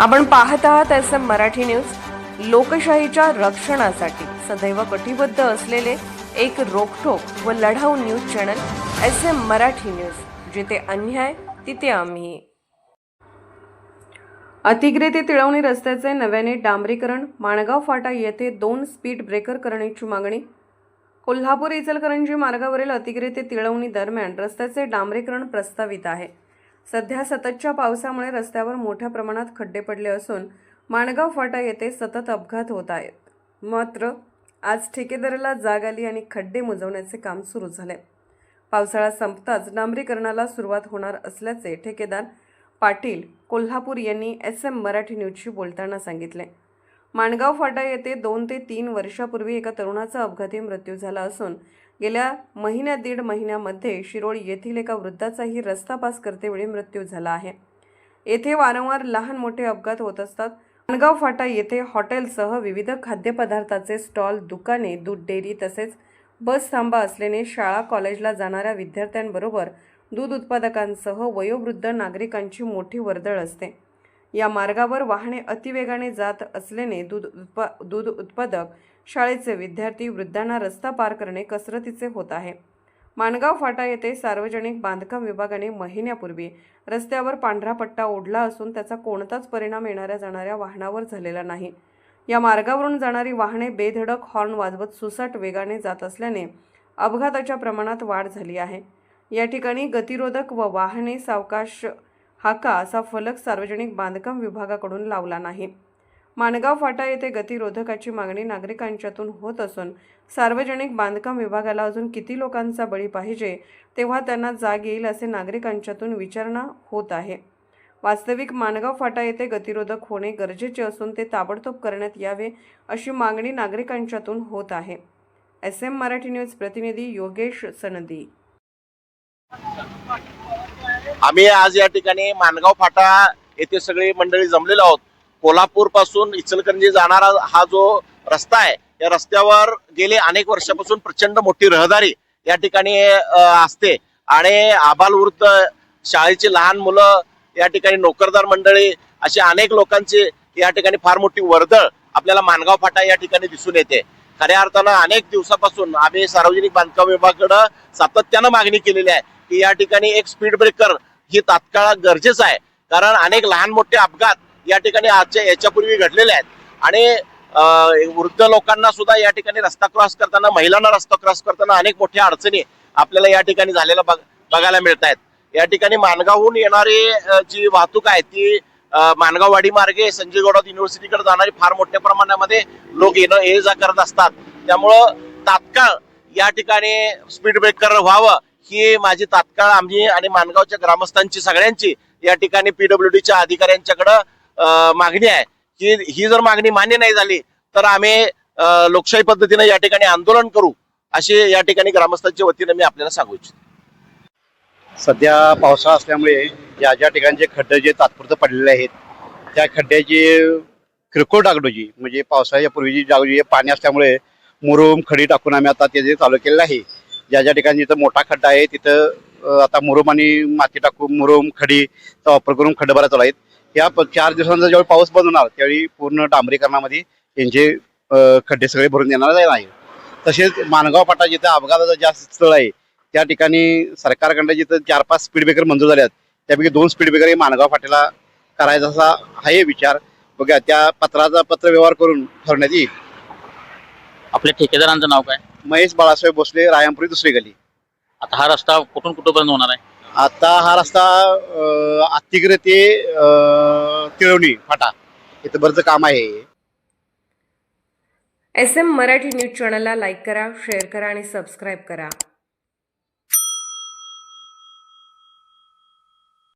आपण पाहत आहात एस एम मराठी न्यूज. लोकशाहीच्या रक्षणासाठी सदैव कटिबद्ध असलेले एक रोखोक व लढाऊ news channel S M Marathi news. जिथे अन्याय तिथे आम्ही. अतिग्रे ते तिळवणी रस्त्याचे नव्याने डांबरीकरण माणगाव फाटा येथे दोन स्पीड ब्रेकर करण्याची मागणी. कोल्हापूर इचलकरंजी मार्गावरील अतिग्रे ते तिळवणी दरम्यान रस्त्याचे डांबरीकरण प्रस्तावित आहे. सध्या सततच्या पावसामुळे रस्त्यावर मोठ्या प्रमाणात खड्डे पडले असून माणगाव फाटा येथे सतत अपघात होत आहेत. मात्र आज ठेकेदाराला जाग आली आणि खड्डे मुजवण्याचे काम सुरू झाले. पावसाळा संपताच डांबरीकरणाला सुरुवात होणार असल्याचे ठेकेदार पाटील कोल्हापूर यांनी एस एम मराठी न्यूजशी बोलताना सांगितले. माणगाव फाटा येथे दोन ते तीन वर्षापूर्वी एका तरुणाचा अपघाती मृत्यू झाला असून गेल्या महिन्या दीड महिन्यामध्ये शिरोळ येथील एका वृद्धाचाही रस्ता पास करतेवेळी मृत्यू झाला आहे. येथे वारंवार लहान मोठे अपघात होत असतात. माणगाव फाटा येथे हॉटेलसह विविध खाद्यपदार्थाचे स्टॉल दुकाने दूध डेअरी तसेच बस थांबा असल्याने शाळा कॉलेजला जाणाऱ्या विद्यार्थ्यांबरोबर दूध उत्पादकांसह वयोवृद्ध नागरिकांची मोठी वर्दळ असते. या मार्गावर वाहने अतिवेगाने जात असल्याने दूध उत्पा दूध उत्पादक शाळेचे विद्यार्थी वृद्धांना रस्ता पार करणे कसरतीचे होत आहे. माणगाव फाटा येथे सार्वजनिक बांधकाम विभागाने महिन्यापूर्वी रस्त्यावर पांढरा पट्टा ओढला असून त्याचा कोणताच परिणाम येणाऱ्या जाणाऱ्या वाहनावर झालेला नाही. या मार्गावरून जाणारी वाहने बेधडक हॉर्न वाजवत सुसाट वेगाने जात असल्याने अपघाताच्या प्रमाणात वाढ झाली आहे. या ठिकाणी गतिरोधक व वाहने सावकाश हाका असा फलक सार्वजनिक बांधकाम विभागाकडून लावला नाही. माणगाव फाटा येथे गतिरोधकाची मागणी नागरिकांच्यातून होत असून सार्वजनिक बांधकाम विभागाला अजून किती लोकांचा बळी पाहिजे तेव्हा त्यांना जाग येईल असे नागरिकांच्यातून विचारणा होत आहे. वास्तविक माणगाव फाटा येथे गतिरोधक होणे गरजेचे असून ते ताबडतोब करण्यात यावे अशी मागणी नागरिकांच्यातून होत आहे. एस एम मराठी न्यूज प्रतिनिधी योगेश सनदी. आम्ही आज या ठिकाणी मानगाव फाटा येथे सगळी मंडळी जमलेलो आहोत. कोल्हापूरपासून इचलकरंजी जाणारा हा जो रस्ता आहे या रस्त्यावर गेले अनेक वर्षापासून प्रचंड मोठी रहदारी या ठिकाणी असते. आणि आबालवृद्ध शाळेची लहान मुलं या ठिकाणी नोकरदार मंडळी अशी अनेक लोकांची या ठिकाणी फार मोठी वर्दळ आपल्याला मानगाव फाटा या ठिकाणी दिसून येते. खऱ्या अर्थानं अनेक दिवसापासून आम्ही सार्वजनिक बांधकाम विभागाकडं सातत्यानं मागणी केलेली आहे की या ठिकाणी एक स्पीड ब्रेकर ही तात्काळ गरजेचं आहे. कारण अनेक लहान मोठे अपघात या ठिकाणी आजच्या याच्यापूर्वी घडलेले आहेत. आणि वृद्ध लोकांना सुद्धा या ठिकाणी रस्ता क्रॉस करताना महिलांना रस्ता क्रॉस करताना अनेक मोठ्या अडचणी आपल्याला या ठिकाणी झालेल्या बघ- बघायला मिळत आहेत. या ठिकाणी मानगावहून येणारी जी वाहतूक आहे ती अं, मानगाववाडी मार्गे संजय गौडा युनिव्हर्सिटीकडे जाणारी फार मोठ्या प्रमाणामध्ये लोक येणं ये जा करत असतात. त्यामुळं तात्काळ या ठिकाणी स्पीड ब्रेकर व्हावं ही माझी तात्काळ आम्ही आणि मानगावच्या ग्रामस्थांची सगळ्यांची या ठिकाणी पीडब्ल्यूडीच्या अधिकाऱ्यांच्याकडं मागणी आहे. की ही जर मागणी मान्य नाही झाली तर आम्ही लोकशाही पद्धतीने या ठिकाणी आंदोलन करू असे या ठिकाणी ग्रामस्थांच्या वतीने मी आपल्याला सांगू इच्छितो. सध्या पावसाळा असल्यामुळे ज्या ज्या ठिकाणचे खड्डे जे तात्पुरते पडलेले आहेत त्या खड्ड्याची किरकोळ डागडोजी म्हणजे पावसाळ्याच्या पूर्वीची डागडोजी पाणी असल्यामुळे मुरुम खडी टाकून आम्ही आता ते जे चालू केलेलं आहे ज्या ज्या ठिकाणी जिथं मोठा खड्डा आहे तिथं आता मुरुम आणि माती टाकून मुरुम खडीचा वापर करून खड्डे भरा चालू आहेत. या चार दिवसांचा ज्यावेळी पाऊस बंद होणार त्यावेळी पूर्ण डांबरीकरणामध्ये यांचे खड्डे सगळे भरून देणार नाही. तसेच मानगाव पाटा जिथं अपघाताचं जास्त स्थळ आहे त्या ठिकाणी सरकारकडनं जिथं चार पाच स्पीड ब्रेकर मंजूर झाले आहेत त्यापैकी दोन स्पीड ब्रेकर हे मानगाव फाट्याला करायचा असा आहे विचार. बघा त्या पत्राचा पत्र व्यवहार करून ठरवण्यात येईल. आपल्या ठेकेदारांचं नाव काय? महेश बाळासाहेब भोसले रायांपुरी दुसरी गली. आता हा रस्ता कुठून कुठपर्यंत होणार आहे? आता हा रस्ता अं, आत्तिग्रे ते अं, तिळवणी फाटा. इथं बरंच काम आहे. एस एम मराठी न्यूज चॅनलला लाईक करा शेअर करा आणि सबस्क्राईब करा.